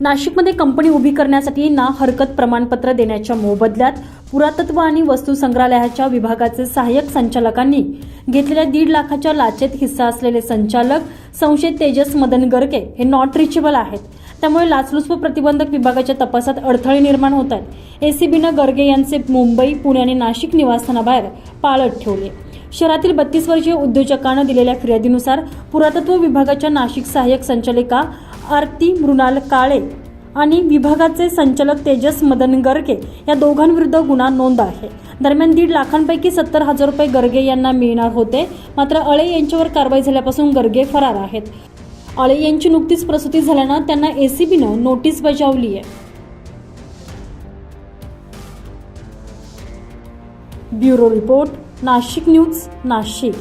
नाशिकमध्ये कंपनी उभी करण्यासाठी ना हरकत प्रमाणपत्र देण्याच्या मोबदल्यात पुरातत्व आणि वस्तू संग्रहालयाच्या विभागाचे सहाय्यक संचालकांनी घेतलेल्या दीड लाखाच्या लाचेत हिस्सा असलेले संचालक संशयित तेजस मदन गरके हे नॉट रिचेबल आहेत. त्यामुळे लाचलुचपत प्रतिबंधक विभागाच्या तपासात अडथळे निर्माण होत आहेत. एसीबीनं गर्गे यांचे मुंबई पुणे आणि नाशिक निवासस्थानाबाहेर पाळत ठेवले. शहरातील बत्तीस वर्षीय उद्योजकानं दिलेल्या फिर्यादीनुसार पुरातत्व विभागाच्या नाशिक सहाय्यक संचालिका आरती मृणाल काळे आणि विभागाचे संचालक तेजस मदन गर्गे या दोघांविरुद्ध गुन्हा नोंद आहे. दरम्यान दीड लाखांपैकी सत्तर हजार रुपये गर्गे यांना मिळणार होते. मात्र अळे यांच्यावर कारवाई झाल्यापासून गर्गे फरार आहेत. अळे यांची नुकतीच प्रसूती झाल्यानं त्यांना एसीबीनं नोटीस बजावली आहे. Bureau report Nashik news Nashik.